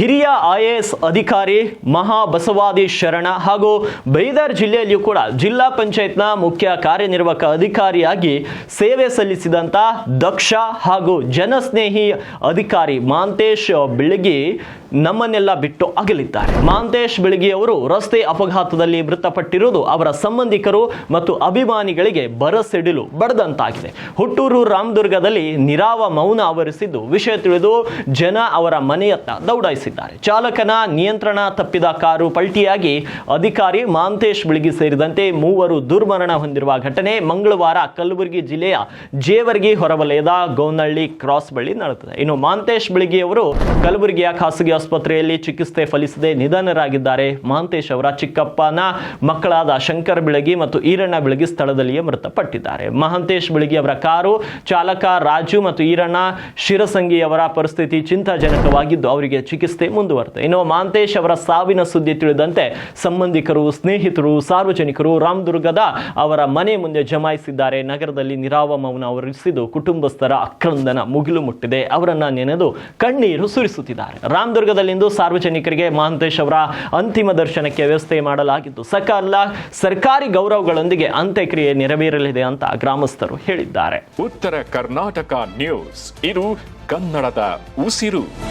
ಹಿರಿಯ I A S ಅಧಿಕಾರಿ ಮಹಾಬಸವಾದಿ ಶರಣ ಹಾಗೂ ಬೈದರ್ ಜಿಲ್ಲೆಯಲ್ಲಿಯೂ ಕೂಡ ಜಿಲ್ಲಾ ಪಂಚಾಯತ್ನ ಮುಖ್ಯ ಕಾರ್ಯನಿರ್ವಾಹಕ ಅಧಿಕಾರಿಯಾಗಿ ಸೇವೆ ಸಲ್ಲಿಸಿದಂಥ ದಕ್ಷ ಹಾಗೂ ಜನಸ್ನೇಹಿ ಅಧಿಕಾರಿ ಮಾಂತೇಶ್ ಬೆಳಗಿ ನಮ್ಮನ್ನೆಲ್ಲ ಬಿಟ್ಟು ಅಗಲಿದ್ದಾರೆ. ಮಾಂತೇಶ್ ಬೆಳಗಿ ಅವರು ರಸ್ತೆ ಅಪಘಾತದಲ್ಲಿ ಮೃತಪಟ್ಟಿರುವುದು ಅವರ ಸಂಬಂಧಿಕರು ಮತ್ತು ಅಭಿಮಾನಿಗಳಿಗೆ ಬರಸಿಡಿಲು ಬಡದಂತಾಗಿದೆ ಹುಟ್ಟೂರು ರಾಮದುರ್ಗದಲ್ಲಿ ನಿರಾವ ಮೌನ ಆವರಿಸಿದ್ದು ವಿಷಯ ತಿಳಿದು ಜನ ಅವರ ಮನೆಯತ್ತ ದೌಡಾಯಿಸಿದ್ದಾರೆ. ಚಾಲಕನ ನಿಯಂತ್ರಣ ತಪ್ಪಿದ ಕಾರು ಪಲ್ಟಿಯಾಗಿ ಅಧಿಕಾರಿ ಮಾಂತೇಶ್ ಬಿಳಗಿ ಸೇರಿದಂತೆ ಮೂವರು ದುರ್ಮರಣ ಹೊಂದಿರುವ ಘಟನೆ ಮಂಗಳವಾರ ಕಲಬುರಗಿ ಜಿಲ್ಲೆಯ ಜೇವರ್ಗಿ ಹೊರವಲಯದ ಗೌನಹಳ್ಳಿ ಕ್ರಾಸ್ ಬಳಿ ನಡೆದಿದೆ. ಇನ್ನು ಮಾಂತೇಶ್ ಬಿಳಗಿ ಅವರು ಕಲಬುರಗಿಯ ಖಾಸಗಿ ಆಸ್ಪತ್ರೆಯಲ್ಲಿ ಚಿಕಿತ್ಸೆ ಫಲಿಸದೆ ನಿಧನರಾಗಿದ್ದಾರೆ. ಮಾಂತೇಶ್ ಅವರ ಚಿಕ್ಕಪ್ಪನ ಮಕ್ಕಳಾದ ಶಂಕರ್ ಬಿಳಗಿ ಮತ್ತು ಈರಣ್ಣ ಬಿಳಗಿ ಸ್ಥಳದಲ್ಲಿಯೇ ಮೃತಪಟ್ಟಿದ್ದಾರೆ. ಮಹಾಂತೇಶ್ ಬಿಳಗಿ ಅವರ ಕಾರು ಚಾಲಕ ರಾಜು ಮತ್ತು ಈರಣ್ಣ ಶಿರಸಂಗಿಯವರ ಪರಿಸ್ಥಿತಿ ಚಿಂತಾಜನಕವಾಗಿದ್ದು, ಅವರಿಗೆ ಚಿಕಿತ್ಸೆ ಮುಂದುವರೆದಿದೆ. ಇನ್ನು ಮಾಂತೇಶ್ ಅವರ ಸಾವಿನ ಸುದ್ದಿ ತಿಳಿದಂತೆ ಸಂಬಂಧಿಕರು, ಸ್ನೇಹಿತರು, ಸಾರ್ವಜನಿಕರು ರಾಮದುರ್ಗದ ಅವರ ಮನೆ ಮುಂದೆ ಜಮಾಯಿಸಿದ್ದಾರೆ. ನಗರದಲ್ಲಿ ನಿರಾವ ಮೌನ ಆವರಿಸಿದ್ದು ಕುಟುಂಬಸ್ಥರ ಅಕ್ರಂದನ ಮುಗಿಲು ಮುಟ್ಟಿದೆ. ಅವರನ್ನ ನೆನೆದು ಕಣ್ಣೀರು ಸುರಿಸುತ್ತಿದ್ದಾರೆ. ರಾಮದುರ್ಗದಲ್ಲಿಂದು ಸಾರ್ವಜನಿಕರಿಗೆ ಮಹಾಂತೇಶ್ ಅವರ ಅಂತಿಮ ದರ್ಶನಕ್ಕೆ ವ್ಯವಸ್ಥೆ ಮಾಡಲಾಗಿದ್ದು ಸಕಾಲ ಸರ್ಕಾರಿ ಗೌರವಗಳೊಂದಿಗೆ ಅಂತ್ಯಕ್ರಿಯೆ ನೆರವೇರಲಿದೆ ಅಂತ ಗ್ರಾಮಸ್ಥರು ಹೇಳಿದ್ದಾರೆ. ಉತ್ತರ ಕರ್ನಾಟಕ ನ್ಯೂಸ್. ಇದು ಕನ್ನಡದ ಉಸಿರು.